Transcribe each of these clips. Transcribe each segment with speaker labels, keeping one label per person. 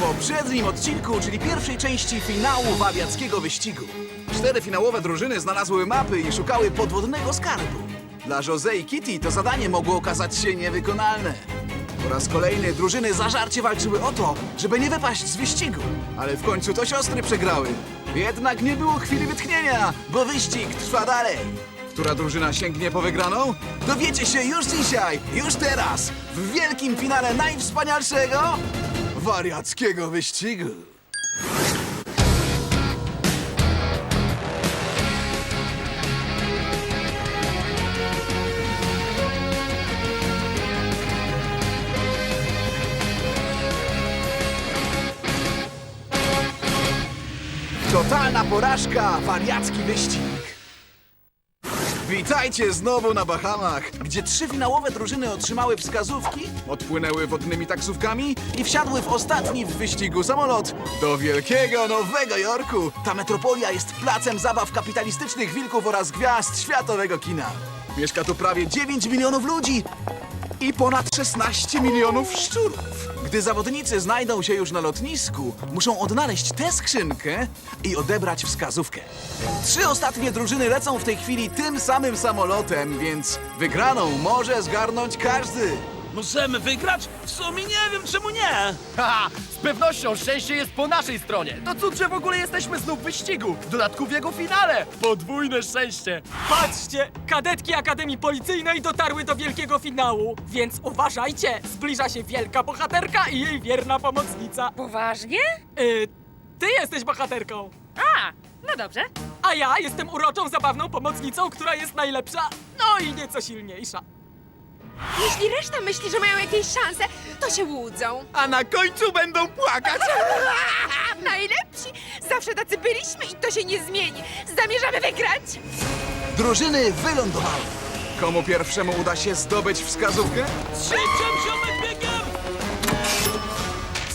Speaker 1: poprzednim odcinku, czyli pierwszej części finału wariackiego wyścigu. Cztery finałowe drużyny znalazły mapy i szukały podwodnego skarbu. Dla Jose i Kitty to zadanie mogło okazać się niewykonalne. Po raz kolejny drużyny zażarcie walczyły o to, żeby nie wypaść z wyścigu. Ale w końcu to siostry przegrały. Jednak nie było chwili wytchnienia, bo wyścig trwa dalej. Która drużyna sięgnie po wygraną? Dowiecie się już dzisiaj, już teraz, w wielkim finale najwspanialszego wariackiego wyścigu. Totalna porażka, wariacki wyścig. Witajcie znowu na Bahamach, gdzie trzy finałowe drużyny otrzymały wskazówki, odpłynęły wodnymi taksówkami i wsiadły w ostatni w wyścigu samolot do wielkiego Nowego Jorku. Ta metropolia jest placem zabaw kapitalistycznych wilków oraz gwiazd światowego kina. Mieszka tu prawie 9 milionów ludzi i ponad 16 milionów szczurów. Gdy zawodnicy znajdą się już na lotnisku, muszą odnaleźć tę skrzynkę i odebrać wskazówkę. Trzy ostatnie drużyny lecą w tej chwili tym samym samolotem, więc wygraną może zgarnąć każdy.
Speaker 2: Możemy wygrać? W sumie nie wiem, czemu nie.
Speaker 3: Haha, z pewnością szczęście jest po naszej stronie. To cud, że w ogóle jesteśmy znów w wyścigu. W dodatku w jego finale. Podwójne szczęście.
Speaker 4: Patrzcie, kadetki Akademii Policyjnej dotarły do wielkiego finału, więc uważajcie, zbliża się wielka bohaterka i jej wierna pomocnica.
Speaker 5: Poważnie?
Speaker 4: Y, ty jesteś bohaterką,
Speaker 5: A, no dobrze.
Speaker 4: a ja jestem uroczą, zabawną pomocnicą, która jest najlepsza, no i nieco silniejsza.
Speaker 6: Jeśli reszta myśli, że mają jakieś szanse, to się łudzą.
Speaker 3: A na końcu będą płakać.
Speaker 6: Najlepsi! Zawsze tacy byliśmy i to się nie zmieni. Zamierzamy wygrać!
Speaker 1: Drużyny wylądowały. Komu pierwszemu uda się zdobyć wskazówkę?
Speaker 2: Trzecią ziomek!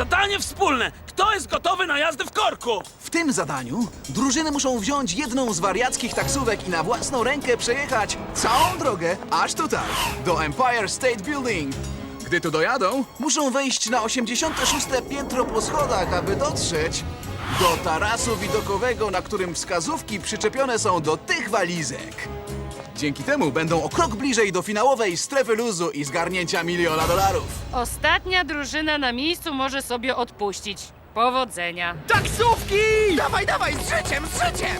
Speaker 2: Zadanie wspólne. Kto jest gotowy na jazdę w korku?
Speaker 1: W tym zadaniu drużyny muszą wziąć jedną z wariackich taksówek i na własną rękę przejechać całą drogę aż tutaj, do Empire State Building. Gdy tu dojadą, muszą wejść na 86. piętro po schodach, aby dotrzeć do tarasu widokowego, na którym wskazówki przyczepione są do tych walizek. Dzięki temu będą o krok bliżej do finałowej strefy luzu i zgarnięcia miliona dolarów.
Speaker 5: Ostatnia drużyna na miejscu może sobie odpuścić. Powodzenia.
Speaker 3: Taksówki! Dawaj, dawaj, z życiem, z życiem!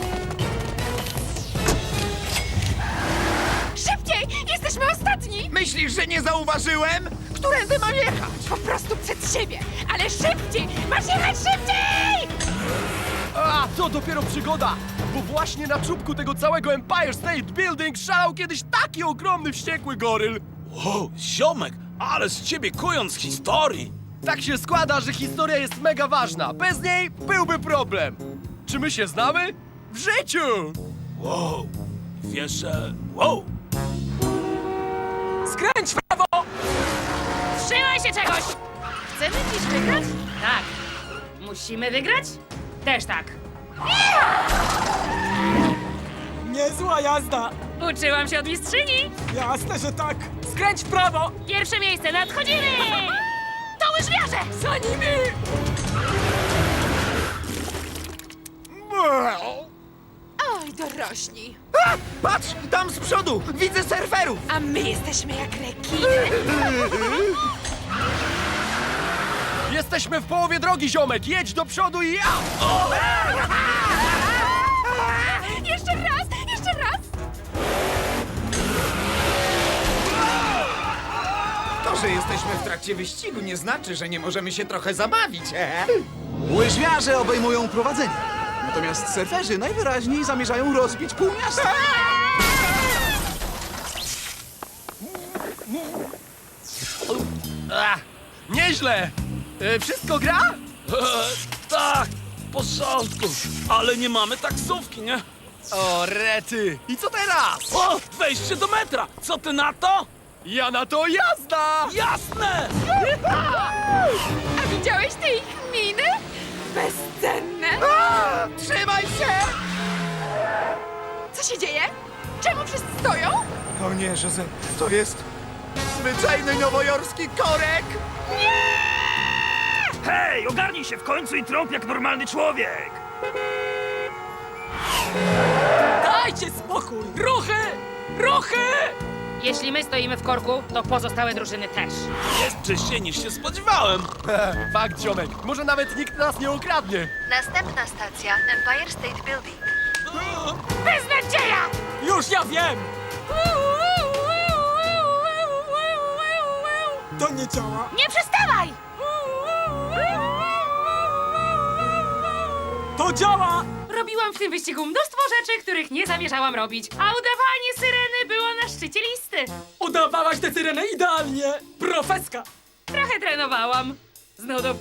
Speaker 6: Szybciej! Jesteśmy ostatni!
Speaker 3: Myślisz, że nie zauważyłem? Którędy mam jechać?
Speaker 6: Po prostu przed siebie! Ale szybciej! Masz jechać szybciej!
Speaker 3: A, to dopiero przygoda! Bo właśnie na czubku tego całego Empire State Building szalał kiedyś taki ogromny wściekły goryl.
Speaker 2: Wow, ziomek, ale z ciebie kując historii.
Speaker 3: Tak się składa, że historia jest mega ważna. Bez niej byłby problem. Czy my się znamy? W życiu!
Speaker 2: Wow, wiesz, że... Wow,
Speaker 4: Skręć w prawo!
Speaker 5: Trzymaj się czegoś! Chcemy dziś wygrać? Tak. Musimy wygrać? Też tak.
Speaker 4: Niezła jazda!
Speaker 5: Uczyłam się od mistrzyni.
Speaker 4: Jasne, że tak! Skręć w prawo!
Speaker 5: Pierwsze miejsce, nadchodzimy! To łyżwiarze!
Speaker 4: Za nimi!
Speaker 6: Oj, dorośli.
Speaker 3: A, patrz, tam z przodu! Widzę surferów!
Speaker 6: A my jesteśmy jak rekiny.
Speaker 3: Jesteśmy w połowie drogi, ziomek! Jedź do przodu i ja!
Speaker 6: Jeszcze raz! Jeszcze raz!
Speaker 7: To, że jesteśmy w trakcie wyścigu, nie znaczy, że nie możemy się trochę zabawić. E?
Speaker 1: Łyżwiarze obejmują prowadzenie, natomiast surferzy najwyraźniej zamierzają rozbić pół miasta.
Speaker 3: Nieźle! E, wszystko gra?
Speaker 2: e, tak, w porządku. Ale nie mamy taksówki, nie?
Speaker 3: O, rety! I co teraz?
Speaker 2: O, wejście do metra. Co ty na to?
Speaker 3: Ja na to jazda!
Speaker 2: Jasne!
Speaker 6: A widziałeś te ich miny? Bezcenne!
Speaker 3: A, trzymaj się!
Speaker 6: Co się dzieje? Czemu wszyscy stoją?
Speaker 7: O nie, Jose, to jest zwyczajny nowojorski korek!
Speaker 6: Nie!
Speaker 2: Hej, ogarnij się w końcu i trąb jak normalny człowiek!
Speaker 4: Dajcie spokój! Ruchy! Ruchy!
Speaker 5: Jeśli my stoimy w korku, to pozostałe drużyny też.
Speaker 2: Jest czyściej niż się spodziewałem.
Speaker 3: Fakt, ziomek. Może nawet nikt nas nie okradnie.
Speaker 8: Następna stacja Empire State Building.
Speaker 5: Beznadzieja!
Speaker 4: Już ja wiem! To nie działa.
Speaker 5: Nie przestawaj!
Speaker 4: To działa!
Speaker 5: Robiłam w tym wyścigu mnóstwo rzeczy, których nie zamierzałam robić, a udawanie syreny było na szczycie listy.
Speaker 4: Udawałaś tę syrenę idealnie! Profeska!
Speaker 5: Trochę trenowałam. Znowu do...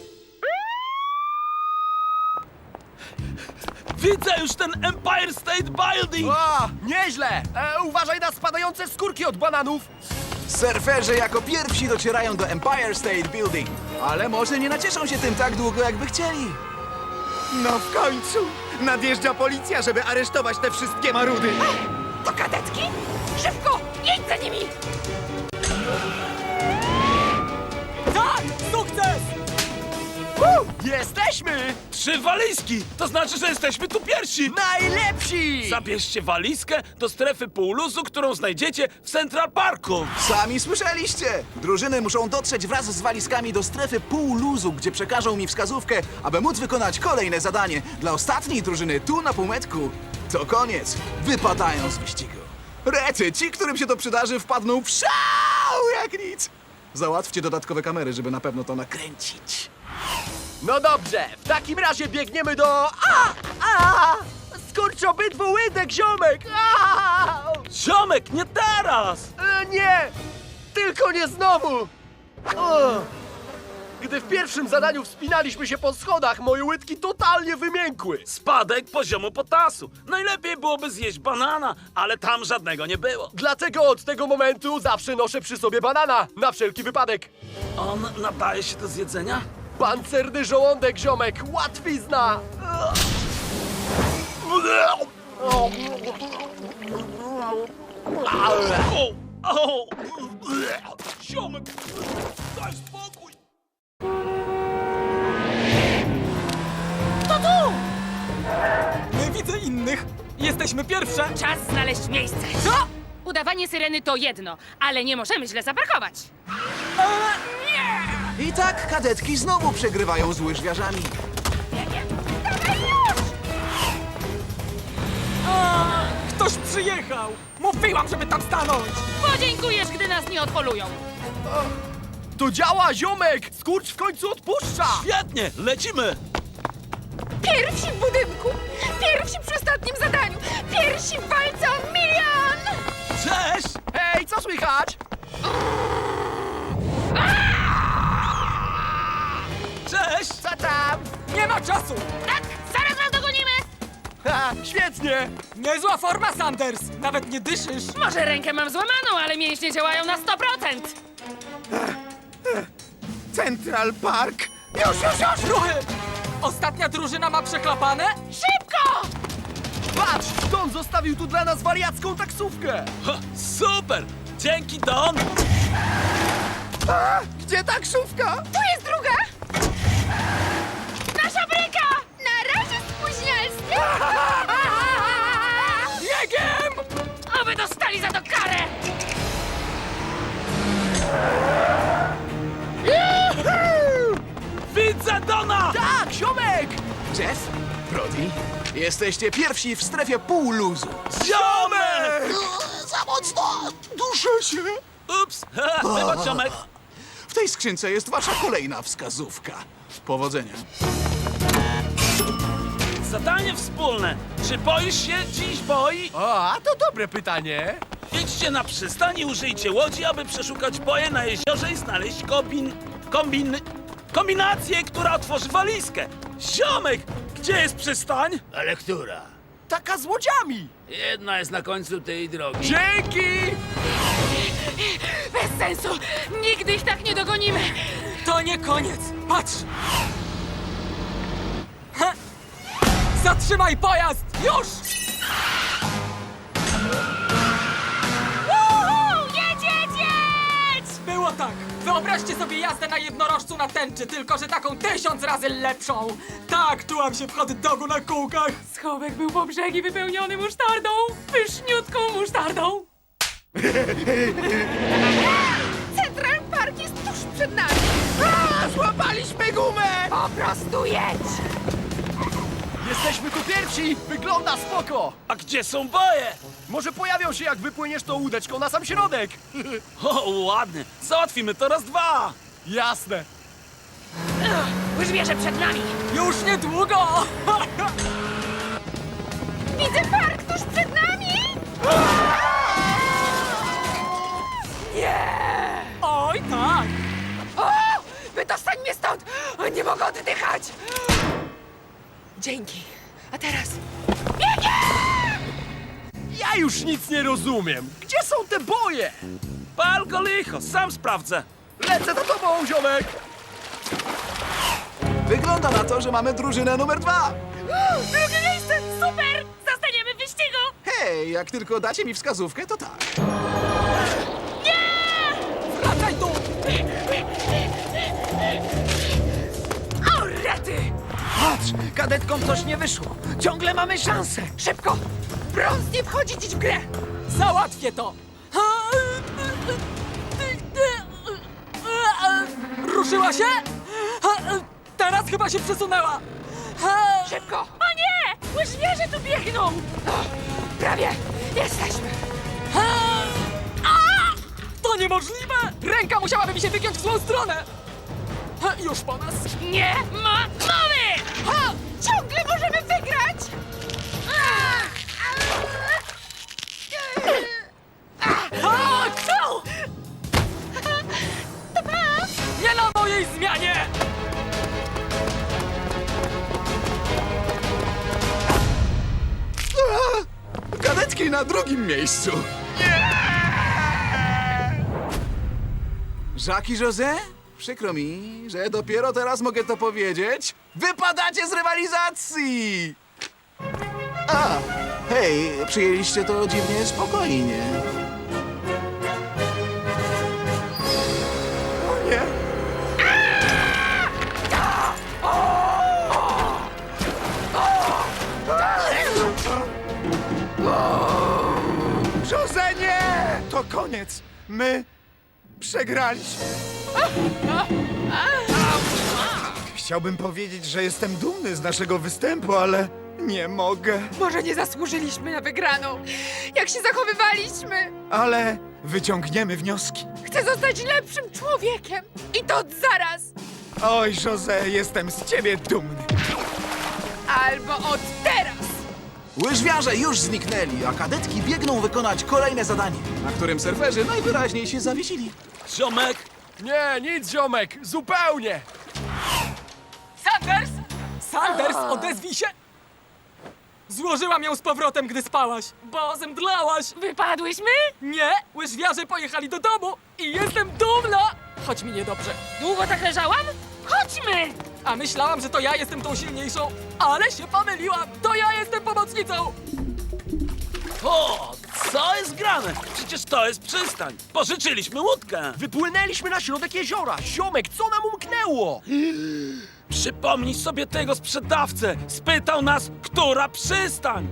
Speaker 2: Widzę już ten Empire State Building!
Speaker 3: A, nieźle! E, uważaj na spadające skórki od bananów.
Speaker 1: Surferzy jako pierwsi docierają do Empire State Building. Ale może nie nacieszą się tym tak długo, jakby chcieli.
Speaker 7: No w końcu! Nadjeżdża policja, żeby aresztować te wszystkie marudy.
Speaker 6: To kadetki? Szybko! Jedź za nimi!
Speaker 4: Tak! Sukces!
Speaker 3: Jesteśmy!
Speaker 2: Trzy walizki! To znaczy, że jesteśmy tu pierwsi!
Speaker 3: Najlepsi!
Speaker 2: Zabierzcie walizkę do strefy półluzu, którą znajdziecie w Central Parku!
Speaker 1: Sami słyszeliście! Drużyny muszą dotrzeć wraz z walizkami do strefy półluzu, gdzie przekażą mi wskazówkę, aby móc wykonać kolejne zadanie. Dla ostatniej drużyny tu na półmetku to koniec. Wypadają z wyścigu. Rety, ci, którym się to przydarzy, wpadną w szał jak nic. Załatwcie dodatkowe kamery, żeby na pewno to nakręcić.
Speaker 3: No dobrze, w takim razie biegniemy do... A! A! Skurcz obydwu łydek, ziomek! A!
Speaker 2: Ziomek, nie teraz!
Speaker 3: E, nie! Tylko nie znowu! O! Gdy w pierwszym zadaniu wspinaliśmy się po schodach, moje łydki totalnie wymiękły.
Speaker 2: Spadek poziomu potasu. Najlepiej byłoby zjeść banana, ale tam żadnego nie było.
Speaker 3: Dlatego od tego momentu zawsze noszę przy sobie banana, na wszelki wypadek.
Speaker 2: On nadaje się do zjedzenia?
Speaker 3: Pancerny żołądek, ziomek, łatwizna!
Speaker 2: O! O! Ziomek! Daj spokój!
Speaker 4: Nie widzę innych! Jesteśmy pierwsze!
Speaker 5: Czas znaleźć miejsce.
Speaker 4: Co?
Speaker 5: Udawanie syreny to jedno, ale nie możemy źle zaparkować.
Speaker 1: I tak kadetki znowu przegrywają z łyżwiarzami.
Speaker 4: A, ktoś przyjechał! Mówiłam, żeby tam stanąć!
Speaker 5: Podziękujesz, gdy nas nie odpolują.
Speaker 3: To działa, ziomek! Skurcz w końcu odpuszcza!
Speaker 2: Świetnie, lecimy!
Speaker 6: Pierwsi w budynku! Pierwsi przy ostatnim zadaniu! Pierwsi w walce o milion!
Speaker 2: Cześć!
Speaker 3: Hej, co słychać?
Speaker 2: Cześć!
Speaker 3: Co tam?
Speaker 4: Nie ma czasu!
Speaker 5: Tak, zaraz was dogonimy!
Speaker 3: Ha, świetnie!
Speaker 4: Niezła forma, Sanders! Nawet nie dyszysz!
Speaker 5: Może rękę mam złamaną, ale mięśnie działają na 100%.
Speaker 7: Central Park!
Speaker 4: Już, już, już! Ruchy! Ostatnia drużyna ma przeklapane?
Speaker 5: Szybko!
Speaker 3: Patrz, Don zostawił tu dla nas wariacką taksówkę!
Speaker 2: Ha, super! Dzięki, Don!
Speaker 7: Gdzie taksówka?
Speaker 6: Tu jest
Speaker 4: Biegiem!
Speaker 5: Oby dostali za to karę!
Speaker 2: Widzę Dona!
Speaker 3: Tak, ziomek!
Speaker 1: Jeff, Brody, jesteście pierwsi w strefie półluzu.
Speaker 2: Ziomek!
Speaker 1: Za mocno! Duszę się!
Speaker 2: Ups! Ha, Wybacz, ziomek!
Speaker 1: W tej skrzynce jest wasza kolejna wskazówka. Powodzenia.
Speaker 2: Zadanie wspólne. Czy boisz się dziś boi?
Speaker 3: O, a to dobre pytanie.
Speaker 2: Idźcie na przystań i użyjcie łodzi, aby przeszukać boje na jeziorze i znaleźć kombin... kombin... kombinację, która otworzy walizkę. Ziomek! Gdzie jest przystań?
Speaker 9: Ale która?
Speaker 3: Taka z łodziami!
Speaker 9: Jedna jest na końcu tej drogi.
Speaker 3: Dzięki!
Speaker 5: Bez sensu! Nigdy ich tak nie dogonimy!
Speaker 4: To nie koniec! Patrz! Ha! Zatrzymaj pojazd! Już!
Speaker 5: Uhu! Jedź, jedź, jedź!
Speaker 4: Było tak! Wyobraźcie sobie jazdę na jednorożcu na tęczy, tylko że taką tysiąc razy lepszą. Tak, czułam się w hot dogu na kółkach.
Speaker 6: Schowek był po brzegi wypełniony musztardą. Pyszniutką musztardą. Central Park jest tuż przed nami.
Speaker 3: Złapaliśmy gumę!
Speaker 6: Po prostu jedź.
Speaker 3: Jesteśmy tu pierwsi! Wygląda spoko!
Speaker 2: A gdzie są boje?
Speaker 3: Może pojawią się, jak wypłyniesz tą łódeczką na sam środek.
Speaker 2: O, ładnie. Załatwimy to raz dwa.
Speaker 3: Jasne.
Speaker 5: Łyżwierze przed nami.
Speaker 4: Już niedługo!
Speaker 6: Widzę park tuż przed nami.
Speaker 4: Oj, tak!
Speaker 6: O! Wydostań mnie stąd! Nie mogę oddychać! Dzięki. A teraz
Speaker 3: Ja już nic nie rozumiem. Gdzie są te boje?
Speaker 2: Pal go licho, sam sprawdzę.
Speaker 3: Lecę za tobą, ziomek!
Speaker 1: Wygląda na to, że mamy drużynę numer dwa.
Speaker 5: Drugie miejsce! Super! Zostaniemy w wyścigu!
Speaker 1: Hej, jak tylko dacie mi wskazówkę, to tak.
Speaker 7: Patrz, kadetkom coś nie wyszło. Ciągle mamy szansę.
Speaker 6: Szybko! Brąz nie wchodzi dziś w grę!
Speaker 4: Załatwię to! Ruszyła się? Teraz chyba się przesunęła!
Speaker 6: Szybko! O nie! Łyżwierze tu biegną! O, prawie! Jesteśmy!
Speaker 4: To niemożliwe! Ręka musiałaby mi się wygiąć w złą stronę! Już po nas!
Speaker 5: Nie ma mowy!
Speaker 6: O! Ciągle możemy wygrać!
Speaker 4: A, co? Nie na mojej zmianie!
Speaker 1: Kadetki na drugim miejscu. Jacques i José? Przykro mi, że dopiero teraz mogę to powiedzieć. Wypadacie z rywalizacji! A, hej, przyjęliście to dziwnie spokojnie.
Speaker 7: O nie. Jose, nie! To koniec. My przegraliśmy. Chciałbym powiedzieć, że jestem dumny z naszego występu, ale nie mogę.
Speaker 6: Może nie zasłużyliśmy na wygraną. Jak się zachowywaliśmy?
Speaker 7: Ale wyciągniemy wnioski.
Speaker 6: Chcę zostać lepszym człowiekiem. I to od zaraz.
Speaker 7: Oj, Jose, jestem z ciebie dumny.
Speaker 6: Albo od teraz.
Speaker 1: Łyżwiarze już zniknęli, a kadetki biegną wykonać kolejne zadanie, na którym surferzy najwyraźniej się zawiesili.
Speaker 2: Ziomek,
Speaker 3: Nie, nic, ziomek! Zupełnie!
Speaker 4: Sanders! Sanders, odezwij się! Złożyłam ją z powrotem, gdy spałaś, bo zemdlałaś!
Speaker 5: Wypadłyśmy?
Speaker 4: Nie, łyżwiarze pojechali do domu i jestem dumna! Choć mi niedobrze.
Speaker 5: Długo tak leżałam? Chodźmy!
Speaker 4: A myślałam, że to ja jestem tą silniejszą, ale się pomyliłam! To ja jestem pomocnicą!
Speaker 2: o, co jest grane? Przecież to jest przystań. Pożyczyliśmy łódkę.
Speaker 3: Wypłynęliśmy na środek jeziora! Ziomek, co nam umknęło?
Speaker 2: Przypomnij sobie tego sprzedawcę. Spytał nas, która przystań.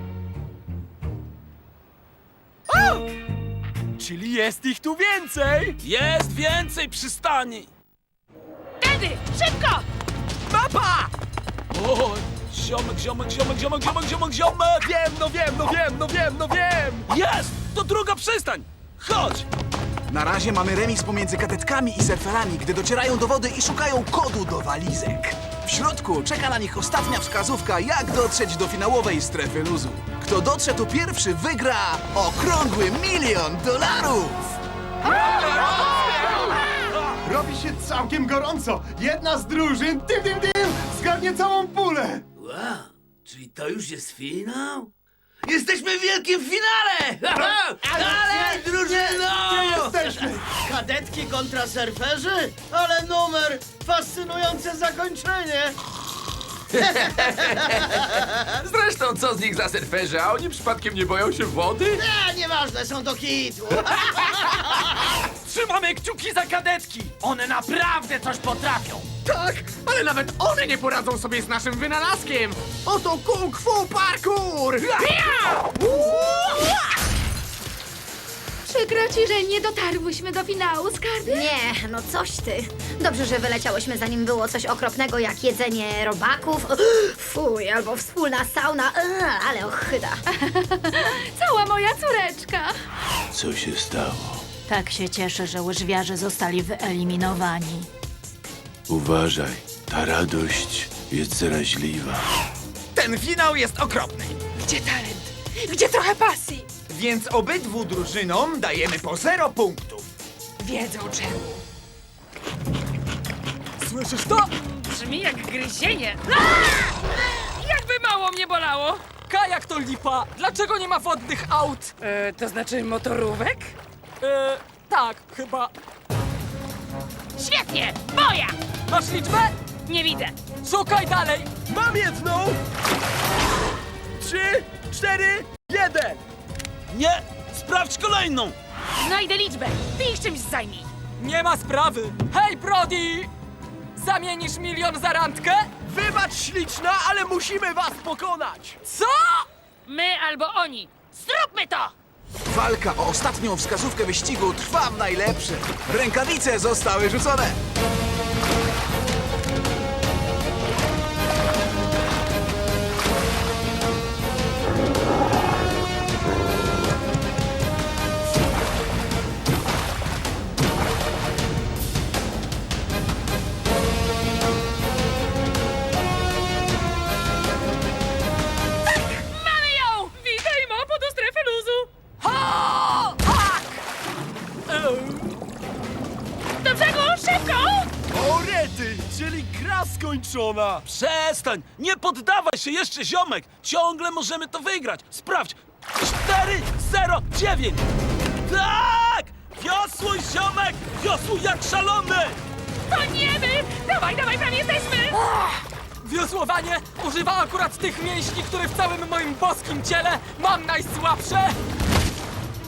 Speaker 3: Czyli jest ich tu więcej!
Speaker 2: Jest więcej przystani.
Speaker 5: Tędy! Szybko!
Speaker 3: Mapa!
Speaker 2: O, ziomek, ziomek, ziomek, ziomek, ziomek, ziomek, ziomek.
Speaker 3: Wiem, no wiem, no wiem, no wiem, no wiem!
Speaker 2: Jest! To druga przystań. Chodź.
Speaker 1: Na razie mamy remis pomiędzy kadetkami i surferami, gdy docierają do wody i szukają kodu do walizek. W środku czeka na nich ostatnia wskazówka, jak dotrzeć do finałowej strefy luzu. Kto dotrze tu pierwszy, wygra okrągły milion dolarów!
Speaker 7: Robi się całkiem gorąco. Jedna z drużyn, tym, tym, tym, zgarnie całą pulę.
Speaker 9: Wow, czyli to już jest finał? Jesteśmy w wielkim finale! Ale drużyno!
Speaker 7: Jesteśmy.
Speaker 10: Kadetki kontra surferzy? Ale numer! Fascynujące zakończenie!
Speaker 11: Zresztą co z nich za surferzy, a oni przypadkiem nie boją się wody?
Speaker 10: A, nieważne, są do kitu!
Speaker 4: Trzymamy kciuki za kadetki! One naprawdę coś potrafią!
Speaker 7: Tak, ale nawet one nie poradzą sobie z naszym wynalazkiem! Oto kung fu parkour!
Speaker 6: Przykro ci, że nie dotarłyśmy do finału, skarbie?
Speaker 8: Nie, no coś ty. Dobrze, że wyleciałyśmy zanim było coś okropnego jak jedzenie robaków. Fuj, albo wspólna sauna, ale ochyda.
Speaker 6: Cała moja córeczka.
Speaker 9: Co się stało?
Speaker 5: Tak się cieszę, że łyżwiarze zostali wyeliminowani.
Speaker 9: Uważaj, ta radość jest zaraźliwa.
Speaker 7: Ten finał jest okropny,
Speaker 6: Gdzie talent? Gdzie trochę pasji?
Speaker 7: Więc obydwu drużynom dajemy po 0 punktów.
Speaker 6: Wiedzą czemu.
Speaker 4: Słyszysz to?
Speaker 5: Brzmi jak gryzienie. Jakby mało mnie bolało.
Speaker 4: Kajak to lipa! Dlaczego nie ma wodnych aut?
Speaker 5: E, to znaczy motorówek?
Speaker 4: E, tak, chyba.
Speaker 5: Świetnie! Moja!
Speaker 4: Masz liczbę?
Speaker 5: Nie widzę.
Speaker 4: Szukaj dalej!
Speaker 3: Mam jedną! Trzy, cztery, jeden!
Speaker 2: Nie! Sprawdź kolejną!
Speaker 5: Znajdę liczbę. Ty ich czymś zajmij.
Speaker 4: Nie ma sprawy! Hej, Brody! Zamienisz milion za randkę?
Speaker 3: Wybacz śliczna, ale musimy was pokonać!
Speaker 4: Co?
Speaker 5: My albo oni. Zróbmy to!
Speaker 1: Walka o ostatnią wskazówkę wyścigu trwa w najlepsze. Rękawice zostały rzucone.
Speaker 2: Przestań! Nie poddawaj się jeszcze, ziomek! Ciągle możemy to wygrać! Sprawdź! 4, 0, 9! Tak! Wiosłuj, ziomek! Wiosłuj jak szalony!
Speaker 5: To nie my! Dawaj, dawaj, prawie jesteśmy!
Speaker 4: Wiosłowanie używa akurat tych mięśni, które w całym moim boskim ciele mam najsłabsze!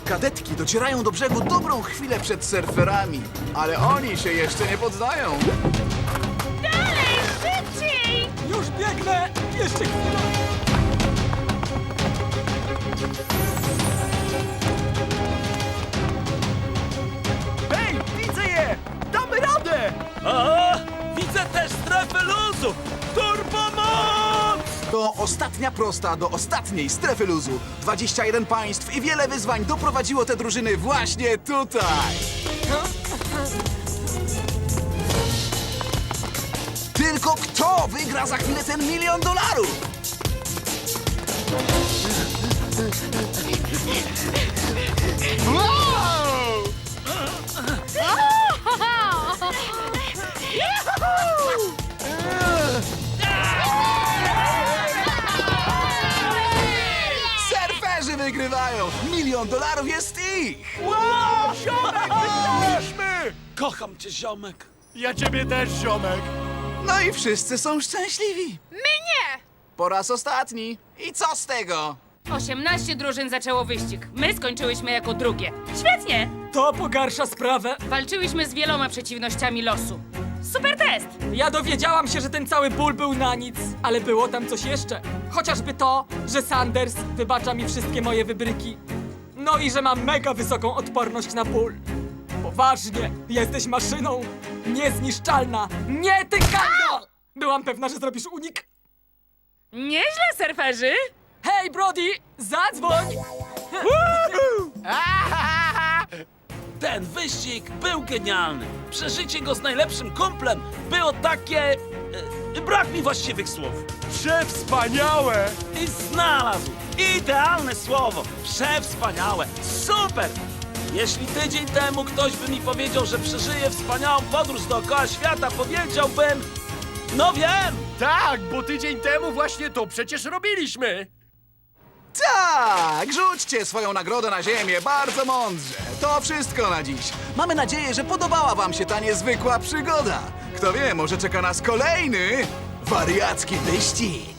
Speaker 1: Kadetki docierają do brzegu dobrą chwilę przed surferami, ale oni się jeszcze nie poddają.
Speaker 4: Jeszcze chwilę!
Speaker 3: Hej, widzę je! Damy radę!
Speaker 2: A, widzę też strefę luzu! Turbomoc!
Speaker 1: To ostatnia prosta do ostatniej strefy luzu. 21 państw i wiele wyzwań doprowadziło te drużyny właśnie tutaj. Tylko kto wygra za chwilę ten milion dolarów? Surferzy wygrywają! Milion dolarów jest ich!
Speaker 3: Wow, ziomek, wygraliśmy!
Speaker 2: Kocham cię, ziomek!
Speaker 3: Ja ciebie też, ziomek!
Speaker 1: No i wszyscy są szczęśliwi.
Speaker 6: My nie!
Speaker 1: Po raz ostatni. I co z tego?
Speaker 5: 18 drużyn zaczęło wyścig. My skończyłyśmy jako drugie. Świetnie!
Speaker 4: To pogarsza sprawę.
Speaker 5: Walczyłyśmy z wieloma przeciwnościami losu. Super test!
Speaker 4: Ja dowiedziałam się, że ten cały ból był na nic, ale było tam coś jeszcze. Chociażby to, że Sanders wybacza mi wszystkie moje wybryki. No i że mam mega wysoką odporność na ból. Poważnie, jesteś maszyną. Niezniszczalna, nietykalna! Byłam pewna, że zrobisz unik.
Speaker 5: Nieźle, surferzy!
Speaker 4: Hej, Brody, zadzwoń!
Speaker 2: Ten wyścig był genialny! Przeżycie go z najlepszym kumplem było takie... E, brak mi właściwych słów.
Speaker 3: Przewspaniałe!
Speaker 2: I znalazł! Idealne słowo! Przewspaniałe! Super! Jeśli tydzień temu ktoś by mi powiedział, że przeżyje wspaniałą podróż dookoła świata, powiedziałbym... No wiem!
Speaker 3: Tak, bo tydzień temu właśnie to przecież robiliśmy!
Speaker 1: Tak! Rzućcie swoją nagrodę na ziemię, bardzo mądrze. To wszystko na dziś. Mamy nadzieję, że podobała wam się ta niezwykła przygoda. Kto wie, może czeka nas kolejny wariacki wyścig.